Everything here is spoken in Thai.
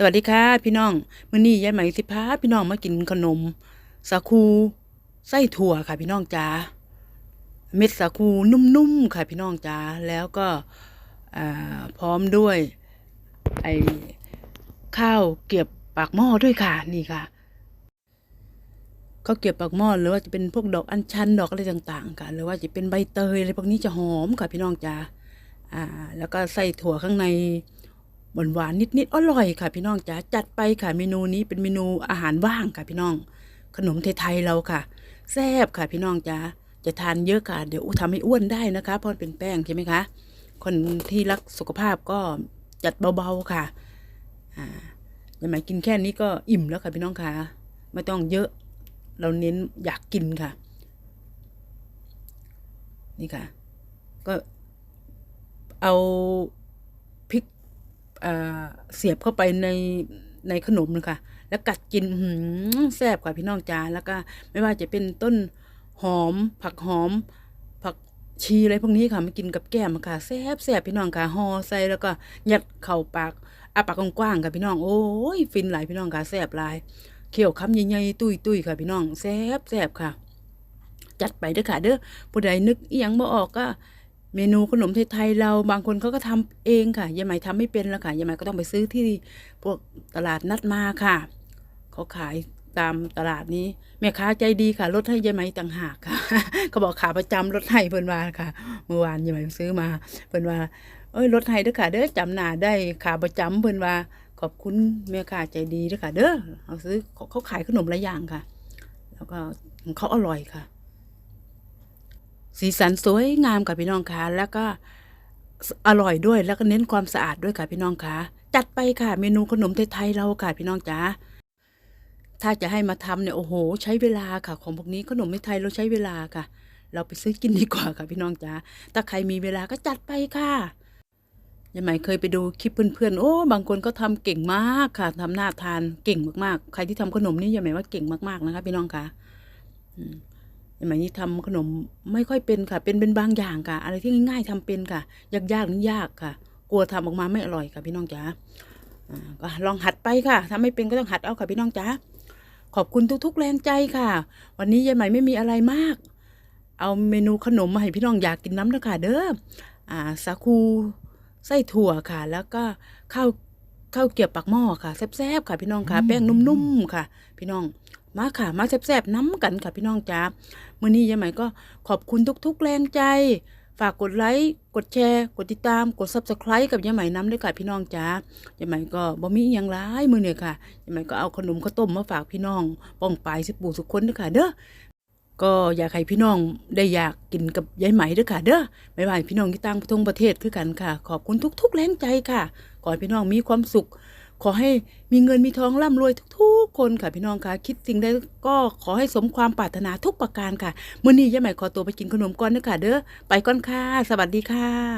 สวัสดีค่ะพี่น้องมื้อนี้ยายไหมสิพาพี่น้องมากินขนม สาคูไส้ถั่วค่ะ พี่น้องจ๋าเม็ดสาคูนุ่มๆค่ะพี่น้องจ๋าแล้วก็พร้อมด้วย ไอข้าวเกรียบปากหม้อด้วยค่ะนี่ค่ะข้าวเกรียบปากหม้อหรือว่าจะเป็นพวกดอกอัญชันดอกอะไรต่างๆ ค่ะ หรือว่าจะเป็นใบเตยอะไรพวกนี้จะหอมค่ะพี่น้องจ๋าอ่า แล้วก็ใส่ถั่วข้างใน หวานหวานนิดๆอร่อยค่ะพี่น้องจ๋าจัดไปค่ะเมนูนี้เป็นเมนูอาหารว่างค่ะพี่น้อง ขนมไทยๆเราค่ะแซ่บค่ะพี่น้องจ๋าจะทานเยอะค่ะเดี๋ยวทำให้อ้วนได้นะคะเพราะเป็นแป้งใช่ไหมคะคนที่รักสุขภาพก็จัดเบาๆค่ะอ่าอย่าหมายกินแค่นี้ก็อิ่มแล้วค่ะพี่น้องค่ะไม่ต้องเยอะเราเน้นอยากกินค่ะ นี่ค่ะ ก็เอา เสียบเข้าไปในในขนมนะคะแล้วกัดกินหืแซ่บค่ะพี่น้องจ้าแล้วก็ไม่ว่าจะเป็นต้นหอม ผักหอม ผักชีอะไรพวกนี้ค่ะมากินกับแก้มค่ะแซ่บแซ่บพี่น้องค่ะห่อใส่แล้วก็ยัดเข้าปากอาปากกว้างๆค่ะพี่น้องโอ้ยฟินหลายพี่น้องค่ะแซ่บหลายเคี่ยวคำใหญ่ๆตุ้ยๆค่ะพี่น้องแซ่บแซ่บค่ะ จัดไปเด้อค่ะเด้อผู้ใดนึกอีหยังบ่ออกก็ เมนูขนมไทยๆเราบางคนเขาก็ทำเองค่ะยายไหม่ทำไม่เป็นแล้วค่ะยายไหม่ก็ต้องไปซื้อที่พวกตลาดนัดมาค่ะเขาขายตามตลาดนี้ แม่ค้าใจดีค่ะลดให้ยายไหมต่างหากค่ะเขาบอกขาประจำลดให้เพิ่นว่าค่ะเมื่อวานยายไหมซื้อมาเพิ่นว่าเอ้ยลดให้เด้อค่ะเด้อจำหน้าได้ขาประจำเพิ่นว่า ขอบคุณแม่ค้าใจดีเด้อค่ะ เด้อเอาซื้อเขาขายขนมหลายอย่างค่ะ แล้วก็เขาอร่อยค่ะ สีสันสวยงามค่ะพี่น้องคะแล้วก็อร่อยด้วยแล้วก็เน้นความสะอาดด้วยค่ะพี่น้องคะจัดไปค่ะ เมนูขนมไทยๆเราค่ะพี่น้องจ๋าถ้าจะให้มาทำเนี่ยโอ้โห ใช้เวลาค่ะ ของพวกนี้ขนมไทยเราใช้เวลาค่ะ เราไปซื้อกินดีกว่าค่ะพี่น้องจ๋าถ้าใครมีเวลาก็จัดไปค่ะยังไหมเคยไปดูคลิปเพื่อนๆ โอ้ บางคนก็ทำเก่งมากค่ะทำหน้าทานเก่งมากๆ ใครที่ทำขนมนี่ยังไหมว่าเก่งมากๆนะคะพี่น้องคะอืม สมัยนี้ทำขนมไม่ค่อยเป็นค่ะ เป็นเป็นบางอย่างค่ะ อะไรที่ง่ายๆทำเป็นค่ะ ยากๆนี่ยากค่ะ กลัวทำออกมาไม่อร่อยค่ะพี่น้องจ๋าอ่าก็ลองหัดไปค่ะถ้าไม่เป็นก็ต้องหัดเอาค่ะพี่น้องจ๋าขอบคุณทุกๆแรงใจค่ะ วันนี้ยายใหม่ไม่มีอะไรมาก เอาเมนูขนมมาให้พี่น้องอยากกินน้ำนะค่ะเด้ออ่าสาคูไส้ถั่วค่ะ แล้วก็ข้าวข้าวเกรียบปากหม้อค่ะแซ่บๆค่ะ พี่น้องค่ะ แป้งนุ่มๆค่ะ พี่น้อง มาค่ะมาแซ่บๆน้ำกันค่ะพี่น้องจ๋ามื่อนี้ยายไหมก็ขอบคุณทุกๆแรงใจ ฝากกดไลค์กดแชร์ กดติดตามกด subscribe กับยายไหมน้ำด้วยค่ะพี่น้องจ๋ายายไหมก็บ่มีอย่างร้ายมือเนี่ยค่ะยายไหมก็เอาขนมข้าวต้มมาฝากพี่น้องป้องปลายสิปู่สุคนด้วยค่ะเด้อก็อยากให้พี่น้องได้อยากกินกับยายไหมด้วยค่ะเด้อไม่ว่าพี่น้องที่ต่างประเทศประเทศคือกันค่ะ ขอบคุณทุกๆแรงใจค่ะขอให้พี่น้องมีความสุข ขอให้มีเงินมีทองร่ำรวยทุกๆ คนค่ะพี่น้องค่ะ คิดสิ่งใดก็ขอให้สมความปรารถนาทุกประการค่ะมื้อนี้ยายใหม่ขอตัวไปกินขนมก่อนนะคะเด้อไปก่อนค่ะ สวัสดีค่ะ